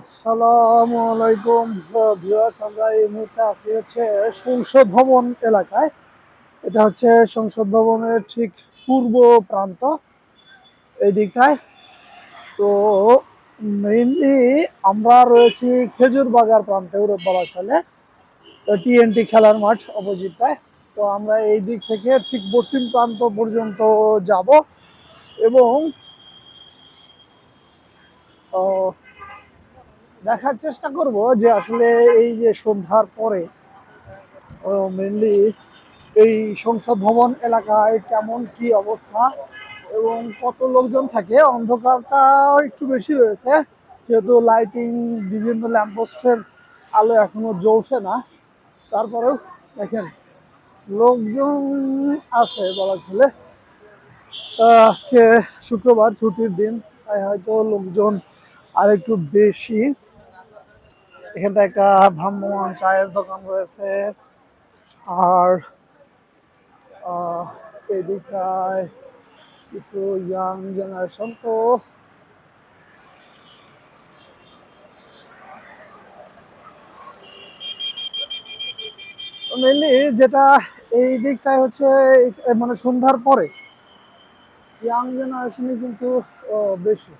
আসসালামু আলাইকুম। ভিউয়ার্স আমরা এই মুহূর্তে আছি হচ্ছে সংসদ ভবন এলাকায়। এটা হচ্ছে সংসদ ভবনের ঠিক পূর্ব প্রান্ত, এই দিকটায়। তো মেইনলি আমরা রয়েছি খেজুর বাগার প্রান্তে উরব বলা চলে টিএনটি খেলার মাঠ অপোজিটটায়। তো আমরা এই দিক থেকে ঠিক পশ্চিম প্রান্ত পর্যন্ত যাব এবং দেখার চেষ্টা করব যে আসলে এই যে সন্ধ্যার পরে মেনলি এই সংসদ ভবন এলাকায় কেমন কি অবস্থা এবং কত লোকজন থাকে অন্ধকারটা একটু বেশি রয়েছে যেহেতু লাইটিং বিভিন্ন ল্যাম্পপোস্টের আলো এখনও জ্বলছে না। তারপরেও দেখেন লোকজন আছে বলা আহ, আজকে শুক্রবার ছুটির দিন তাই হয়তো লোকজন আর একটু বেশি। এখানটা একটা ভ্রাম্যমান চায়ের দোকান রয়েছে। আর এই কিছু ইয়াং জেনারেশন তো মেনলি যেটা এই দিকটায় হচ্ছে মানে সন্ধ্যার পরে ইয়াং জেনারেশনই কিন্তু বেশি।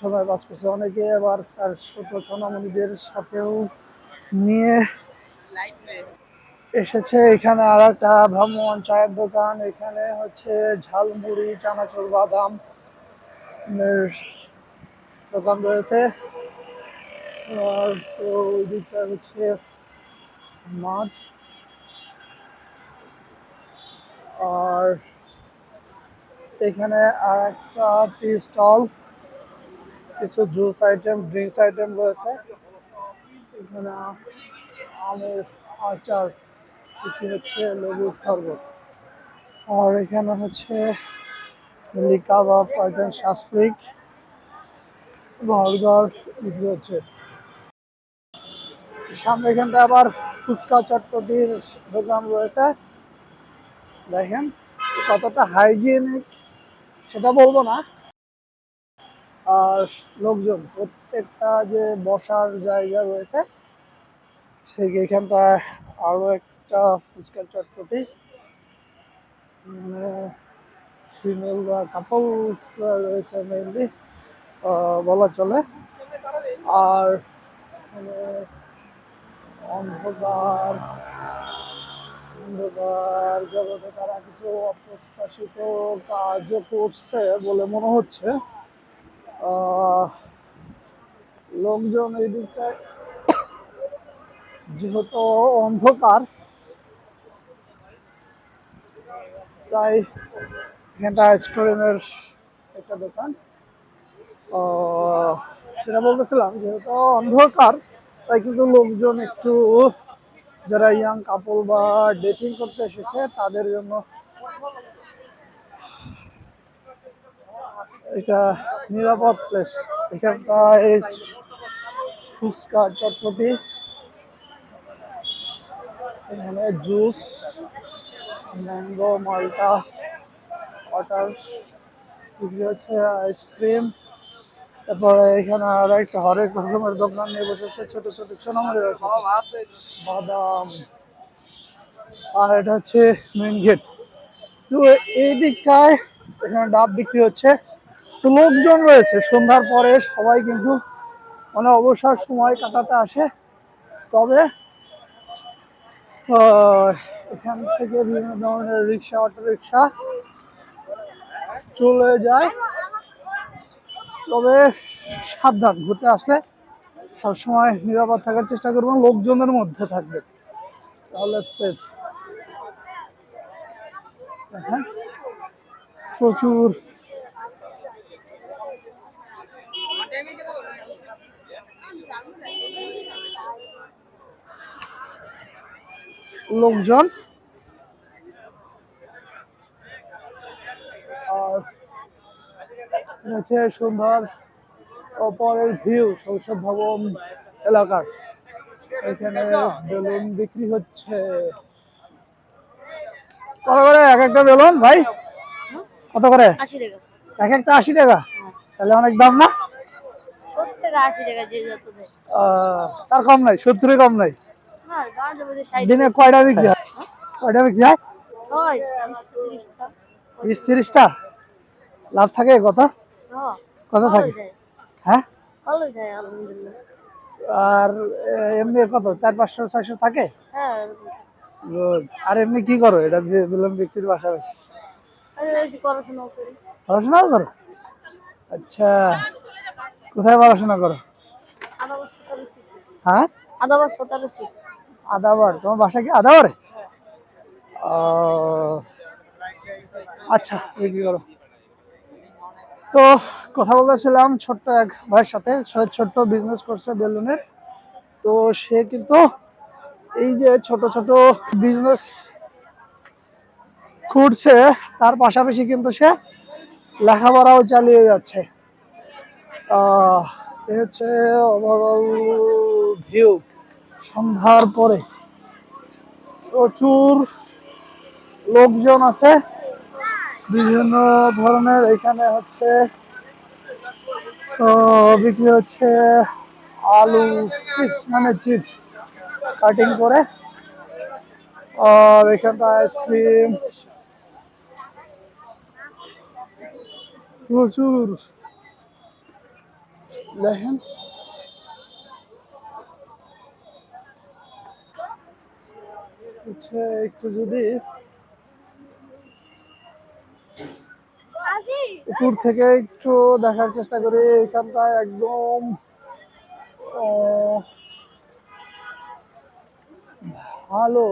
সময় বাস করছে। অনেকে আবার তার ছোট সোনামণিদের সাথেও নিয়ে এসেছে। এখানে আর একটা ভ্রাম্যমান চায়ের দোকান। এখানে হচ্ছে ঝালমুড়ি, চানাচুর, বাদাম দোকান রয়েছে। আর তো ওই দিকটা হচ্ছে মাছ আর এখানে আর একটা টি স্টল। কিছু জুস আইটেম ড্রিঙ্কস আইটেম রয়েছে। এখানে আমের আচার বিক্রি হচ্ছে লেবুর শরবত। আর এখানে হচ্ছে মিলি কাবাব আইটেম সাসলিক বার্গার বিক্রি হচ্ছে। সামনে এখানটা আবার ফুচকা, চটপটির দোকান রয়েছে। দেখেন, কতটা হাইজিনিক সেটা বলব না। লোকজন, প্রত্যেকটা যে বসার জায়গা রয়েছে, সেই এখানটায় আরও একটা ফুচকা চটপটি মানে ফিমেল বা কাপল রয়েছে মেইনলি বলা চলে। আর মানে অন্ধকার অন্ধকার জগতে তারা কিছু অপ্রত্যাশিত কাজও করছে বলে মনে হচ্ছে। লোকজন এই দিকটায় যেহেতু অন্ধকার, তাই এখানটা আইসক্রিমের একটা দোকান। যেটা বলতেছিলাম, যেহেতু অন্ধকার, তাই কিন্তু লোকজন একটু, যারা ইয়াং কাপল বা ডেটিং করতে এসেছে, তাদের জন্য এটা নিরাপদ প্লেস এখানটায় ফুচকা, চটপটি, এখানে জুস ম্যাঙ্গো মালটা ওয়াটার বিক্রি হচ্ছে আইসক্রিম তারপরে এখানে আর একটা হরেক রকমের দোকান নিয়ে বসেছে, ছোট ছোট সোনামারি বাদাম। আর এটা হচ্ছে মেন গেট তো এই দিকটায় এখানে ডাব বিক্রি হচ্ছে। লোকজন রয়েছে। সন্ধ্যার পরে সবাই কিন্তু মানে অবসর সময় কাটাতে আসে। তবে এখান থেকে বিভিন্ন ধরনের রিক্সা অটো রিক্সা চলে যায়। তবে সাবধান, ঘুরতে আসলে সবসময় নিরাপদ থাকার চেষ্টা করবেন লোকজনের মধ্যে থাকবে। তাহলে সেফ প্রচুর লোকজন। আর এটা হচ্ছে সুন্দর ওপরের ভিউ সংসদ ভবন এলাকার। এখানে বেলুন বিক্রি হচ্ছে। কত করে? এক একটা বেলুন ভাই? কত করে? এক একটা আশি টাকা? তাহলে অনেক দাম না? সত্তর তার কম নাই সত্তরের কম নাই। দিনে কয়টা বিক্রি হয়? কয়টা বিক্রি হয়? হয়। বিশ তিরিশটা। লাভ থাকে কত হ্যাঁ। কত থাকে। হ্যাঁ? যায় আলহামদুলিল্লাহ। আর এমনি কত? চার পাঁচশো ছয়শো থাকে? হ্যাঁ। আর এমনি কি করো? এটা বিলম্ব বিক্রির পাশাপাশি। পড়াশোনাও করো। আচ্ছা। কোথায় পড়াশোনা করো? হ্যাঁ? আধা বছর সতেরোশি আদাবার তোমার বাসা কি আদাবারে আচ্ছা বিক্রি করো? তো কথা বলতেছিলাম ছোট্ট এক ভাইয়ের সাথে ছোট্ট বিজনেস করছে বেলুনের। তো সে কিন্তু এই যে ছোট ছোট বিজনেস খুঁড়ছে, তার পাশাপাশি কিন্তু সে লেখাপড়াও চালিয়ে যাচ্ছে। হচ্ছে ভিউ সন্ধ্যার পরে প্রচুর লোকজন আছে। বিভিন্ন ধরনের এখানে হচ্ছে বিক্রি হচ্ছে আলু, চিপস মানে চিপস কাটিং করে। আর এখানটা আইসক্রিম। প্রচুর। দেখেন। হচ্ছে একটু যদি উপর থেকে একটু দেখার চেষ্টা করি এখানটায় একদম ভালো।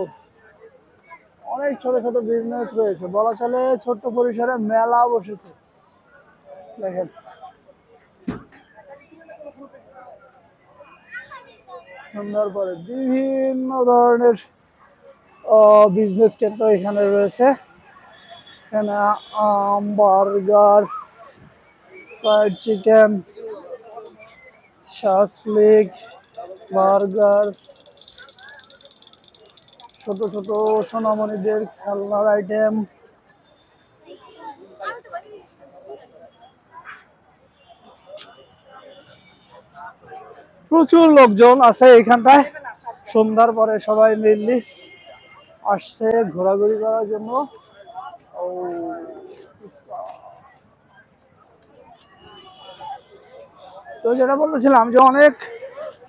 অনেক ছোট ছোট বিজনেস রয়েছে। বলা চলে ছোট্ট পরিসরে মেলা বসেছে। দেখেন। সুন্দর করে বিভিন্ন ধরনের বিজনেস কেন্দ্র এখানে রয়েছে। এখানে আম, burger fried chicken shashlik burger ছোট ছোট সোনামণিদের খেলনার আইটেম প্রচুর লোকজন আছে এখানটায়। সন্ধ্যার পরে সবাই মেনলি আসছে ঘোরাঘুরি করার জন্য। তো যেটা বলতেছিলাম যে অনেক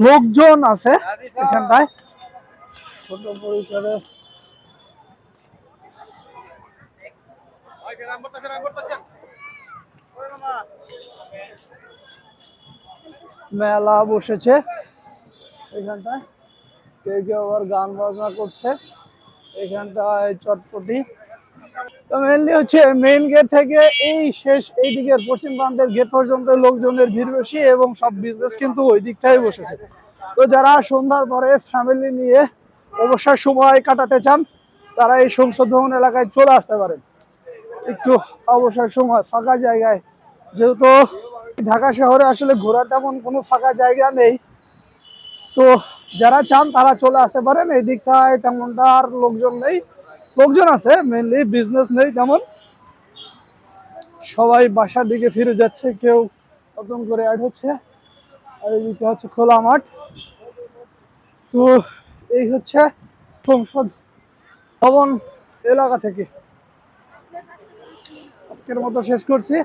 লোকজন আছে এখানটায়। ছোট পরিসরে। মেলা বসেছে এখানটায়। কেউ কেউ আবার গান বাজনা করছে। এখানটায় চটপটি। তো মেনলি হচ্ছে মেইন গেট থেকে এই শেষ এই দিকের পশ্চিম প্রান্তের গেট পর্যন্ত লোকজনের ভিড় বেশি এবং সব বিজনেস কিন্তু ওই দিকটাই বসেছে। তো যারা সন্ধ্যার পরে ফ্যামিলি নিয়ে অবসর সময় কাটাতে চান, তারা এই সংসদ ভবন এলাকায় চলে আসতে পারেন। একটু অবসর সময় ফাঁকা জায়গায়। যেহেতু ঢাকা শহরে আসলে ঘোরার তেমন কোনো ফাঁকা জায়গা নেই তো যারা চান তারা চলে আসতে পারেন। এই দিকটায় আর লোকজন নেই। লোকজন আছে মেনলি বিজনেস নেই তেমন। সবাই বাসার দিকে ফিরে যাচ্ছে, কেউ নতুন করে অ্যাড হচ্ছে। আর এদিকে হচ্ছে খোলা মাঠ। তো এই হচ্ছে সংসদ ভবন এলাকা থেকে। আজকের মতো শেষ করছি।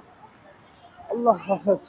আল্লাহ হাফেজ।